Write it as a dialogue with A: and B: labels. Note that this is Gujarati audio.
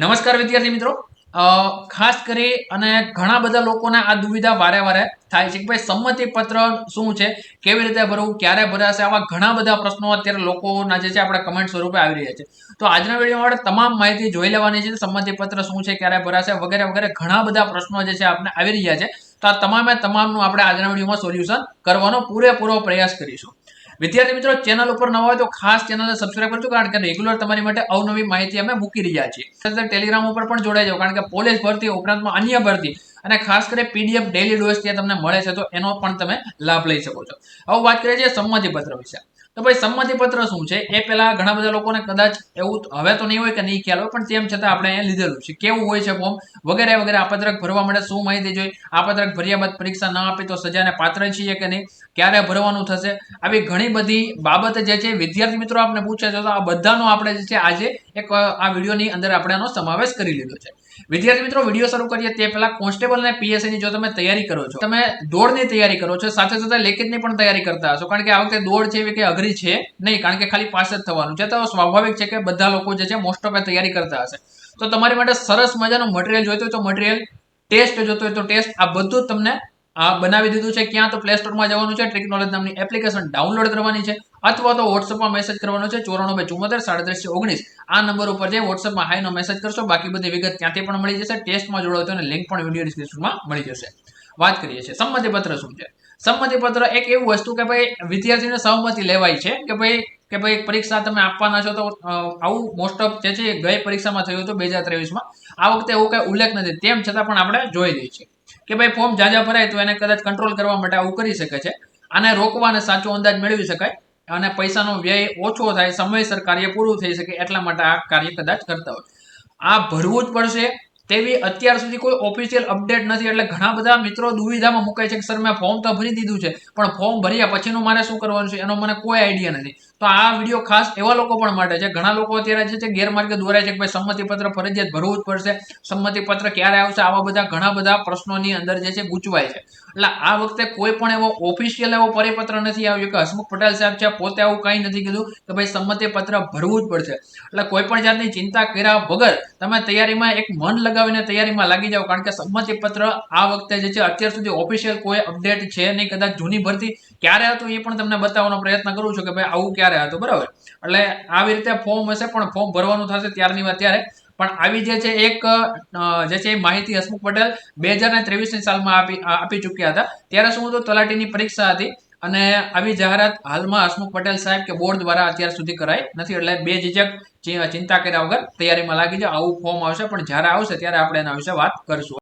A: નમસ્કાર વિદ્યાર્થી મિત્રો. ખાસ કરી અને ઘણા બધા લોકોને આ દુવિધા વારે વારે થાય છે કે ભાઈ સંમતિ પત્ર શું છે, કેવી રીતે ભરવું, ક્યારે ભરાશે, આવા ઘણા બધા પ્રશ્નો અત્યારે લોકોના જે છે આપણા કમેન્ટ સ્વરૂપે આવી રહ્યા છે. તો આજના આપણે તમામ માહિતી જોઈ લેવાની છે સંમતિ પત્ર શું છે, ક્યારે ભરાશે વગેરે વગેરે ઘણા બધા પ્રશ્નો જે છે આપણે આવી રહ્યા છે. તો આ તમામે તમામનું આપણે આજના વિડીયોમાં સોલ્યુશન કરવાનો પૂરેપૂરો પ્રયાસ કરીશું. વિદ્યાર્થી મિત્રો ચેનલ ઉપર નવા હોય તો ખાસ ચેનલને સબસ્ક્રાઇબ કરજો, કારણ કે રેગ્યુલર તમારી માટે અવનવી માહિતી અમે મૂકી રહ્યા છીએ. ટેલિગ્રામ ઉપર પણ જોડાઈ જાઓ, કારણ કે પોલીસ ભરતી, ઉપરાંતમાં અન્ય ભરતી અને ખાસ કરી પીડીએફ ડેલી ડોઝ ત્યાં તમને મળે છે, તો એનો પણ તમે લાભ લઈ શકો છો. હવે વાત કરીએ છીએ સંમતિપત્ર વિશે. તો ભાઈ સંમતિ પત્ર શું છે? એ પહેલા ઘણા બધા લોકોને કદાચ એવું હવે તો નહીં હોય કે નહીં ખ્યાલ હોય, પણ તેમ છતાં આપણે અહીંયા લીધેલું છે. કેવું હોય છે ફોર્મ વગેરે વગેરે આ પત્રક ભરવા માટે શું માહિતી જોઈ આ પત્રક ભર્યા બાદ પરીક્ષા ન આપી તો સજાને પાત્ર છીએ કે નહીં? ક્યારે ભરવાનું થશે? આવી ઘણી બધી બાબત જે છે, વિદ્યાર્થી મિત્રો આપણે પૂછે છે, તો આ બધાનો આપણે જે છે, આજે એક આ વિડીયોની અંદર આપણે એનો સમાવેશ કરી લીધો છે. વિદ્યાર્થી મિત્રો, વીડિયો શરૂ કરીએ તે પહેલા કોન્સ્ટેબલ અને PSI ની જો તમે તૈયારી કરો છો, તમે દોડની તૈયારી કરો છો, સાથે સાથે લેખિતની પણ તૈયારી કરતા હશો, કારણ કે આ વખતે દોડ છે કે અઘરી છે નહીં, કારણ કે ખાલી પાસ જ થવાનું છે. તો સ્વાભાવિક છે કે બધા લોકો જે છે મોસ્ટ ઓફ તૈયારી કરતા હશે. તો તમારી માટે સરસ મજાનું મટીરિયલ જોઈતું હોય તો મટીરિયલ ટેસ્ટ જોતો હોય તો ટેસ્ટ આ બધું તમને બનાવી દીધું છે. ક્યાં તો પ્લે સ્ટોરમાં જવાનું છે. ટેકનોલોજી નોલેજ નામની એપ્લિકેશન ડાઉનલોડ કરવાની છે. અથવા તો વોટ્સઅપમાં મેસેજ કરવાનો છે. ચોરાણું બે ચુમ્મોતેર સાડત્રીસ ઓગણીસ. આ નંબર ઉપર જે વોટ્સઅપમાં હાઈનો મેસેજ કરશો. બાકી બધી વિગત ત્યાંથી પણ મળી જશે. ટેસ્ટમાં જોડાવ તો લિંક પણ વીડિયો ડિસ્ક્રિપ્શનમાં મળી જશે. વાત કરીએ છીએ. સંમતિપત્ર શું છે? સંમતિપત્ર એક એવું વસ્તુ કે ભાઈ વિદ્યાર્થીને સહમતિ લેવાય છે કે ભાઈ કે ભાઈ પરીક્ષા તમે આપવાના છો તો આવું મોસ્ટ ઓફ જે છે એ ગઈ પરીક્ષામાં થયું હતું બે હજાર ત્રેવીસમાં. આ વખતે એવું કંઈ ઉલ્લેખ નથી. તેમ છતાં પણ આપણે જોઈ લઈએ છીએ. કે ભાઈ ફોર્મ જાજા ભરાય તો એને કદાચ કંટ્રોલ કરવા માટે આવું કરી શકે છે. આને રોકવા અને સાચો અંદાજ મેળવી શકાય. અને પૈસાનો વ્યય ઓછો થાય, સમયસર કાર્ય પૂરું થઈ શકે એટલા માટે આ કાર્ય કદાચ કરતા હોય. આ ભરવું જ પડશે. તેવી અત્યાર સુધી કોઈ ઓફિશિયલ અપડેટ નથી. એટલે ઘણા બધા મિત્રો દુવિધામાં મુકાય છે કે, સર, મેં ફોર્મ તો ભરી દીધું છે, પણ ફોર્મ ભર્યા પછીનું મારે શું કરવાનું છે? એનો મને કોઈ આઈડિયા નથી. તો આ વીડિયો ખાસ એવા લોકો પણ માટે છે. ઘણા લોકો અત્યારે જે છે ગેરમાર્ગે દોરાય છે કે, ભાઈ, સંમતિપત્ર ફરજિયાત ભરવું જ પડશે. સંમતિપત્ર ક્યારે આવશે? આવા બધા ઘણા બધા પ્રશ્નોની અંદર જે છે ગૂંચવાય છે. એટલે આ વખતે કોઈ પણ એવો ઓફિશિયલ એવો પરિપત્ર નથી આવ્યો કે, હસમુખ પટેલ સાહેબ છે પોતે આવું કંઈ નથી કીધું કે, ભાઈ, સંમતિપત્ર ભરવું જ પડશે. એટલે કોઈ પણ જાતની ચિંતા કર્યા વગર તમે તૈયારીમાં એક મન લગાવીને તૈયારીમાં લાગી જાઓ, કારણ કે સંમતિ પત્ર આ વખતે જે છે, અત્યાર સુધી ઓફિશિયલ કોઈ અપડેટ છે નહીં, કદાચ જૂની ભરતી ક્યારે હતું એ પણ તમને બતાવવાનો પ્રયત્ન કરું છું કે ભાઈ આવું ક્યારે હતું, બરાબર? એટલે આવી રીતે ફોર્મ હશે પણ ફોર્મ ભરવાનું થશે ત્યારની વાત ત્યારે. પણ આવી જે છે, એક જે છે માહિતી હસમુખ પટેલ બે હજાર ત્રેવીસની સાલમાં આપી આપી ચૂક્યા હતા. ત્યારે શું હતું? તલાટીની પરીક્ષા હતી. અને આવી જાહેરાત હાલમાં હસમુખ પટેલ સાહેબ કે બોર્ડ દ્વારા અત્યાર સુધી કરાઈ નથી. એટલે બે ઝીઝક ચિંતા કર્યા વગર તૈયારીમાં લાગી જાઓ. આવું ફોર્મ આવશે. પણ જ્યારે આવશે ત્યારે આપણે એના વિશે વાત કરશું.